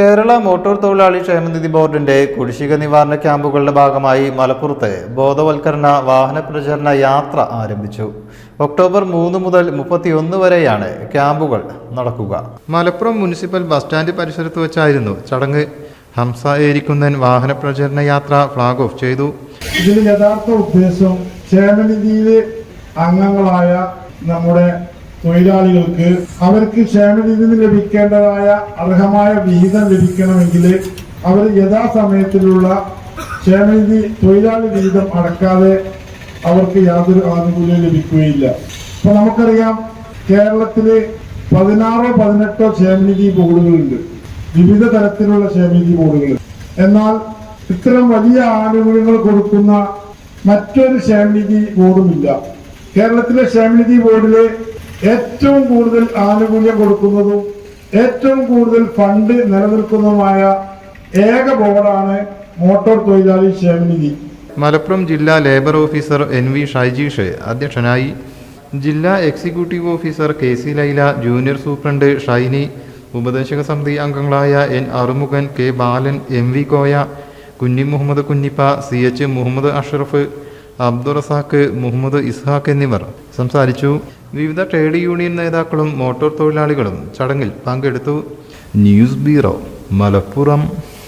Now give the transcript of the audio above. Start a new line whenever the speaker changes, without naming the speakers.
Kerala motor തൊഴിലാളി ക്ഷേമനിധി ബോർഡിന്റെ കുടിശ്ശിക നിവാരണ ക്യാമ്പുകളുടെ ഭാഗമായി മലപ്പുറത്ത് ബോധവൽക്കരണ വാഹന പ്രചരണ യാത്ര ആരംഭിച്ചു. ഒക്ടോബർ മൂന്ന് മുതൽ മുപ്പത്തിയൊന്ന് വരെയാണ് ക്യാമ്പുകൾ നടക്കുക. മലപ്പുറം മുനിസിപ്പൽ ബസ് സ്റ്റാൻഡ് പരിസരത്ത് വെച്ചായിരുന്നു ചടങ്ങ്. ഹംസ ഏരിക്കുന്നൻ വാഹന പ്രചരണ യാത്ര ഫ്ലാഗ് ഓഫ് ചെയ്തു.
ഇതിന് യഥാർത്ഥ ഉദ്ദേശം ക്ഷേമനിധിയിലെ അംഗങ്ങളായ നമ്മുടെ തൊഴിലാളികൾക്ക് അവർക്ക് ക്ഷേമനിധി ലഭിക്കേണ്ടതായ അർഹമായ വിഹിതം ലഭിക്കണമെങ്കിൽ അവർ യഥാസമയത്തിലുള്ള ക്ഷേമനിധി തൊഴിലാളി വിഹിതം അടക്കാതെ അവർക്ക് യാതൊരു ആനുകൂല്യം ലഭിക്കുകയില്ല. അപ്പൊ നമുക്കറിയാം കേരളത്തിൽ പതിനാറോ പതിനെട്ടോ ക്ഷേമനിധി ബോർഡുകളുണ്ട്. വിവിധ തരത്തിലുള്ള ക്ഷേമനിധി ബോർഡുകൾ. എന്നാൽ ഇത്തരം വലിയ ആനുകൂല്യങ്ങൾ കൊടുക്കുന്ന മറ്റൊരു ക്ഷേമനിധി ബോർഡുമില്ല. കേരളത്തിലെ ക്ഷേമനിധി ബോർഡിലെ ഏറ്റവും കൂടുതൽ ആനുകൂല്യം കൊടുക്കുന്നതും ഏറ്റവും കൂടുതൽ ഫണ്ട് നിലനിൽക്കുന്നതുമായ ഏക ബോർഡാണ് മോട്ടോർ തൊഴിലാളി ക്ഷേമനിധി.
മലപ്പുറം ജില്ലാ labour officer N V Shaijeesh അധ്യക്ഷനായി. ജില്ലാ executive officer K C Laila junior superintendent Shiny ഉപദേശക സമിതി അംഗങ്ങളായ N Arumughan K Balan M V Koya Kunhi Muhammad Kunhippa C H Muhammad Ashraf Abdurazak Muhammad Ishaq എന്നിവർ സംസാരിച്ചു. വിവിധ ട്രേഡ് യൂണിയൻ നേതാക്കളും motor തൊഴിലാളികളും ചടങ്ങിൽ പങ്കെടുത്തു. News bureau Malappuram.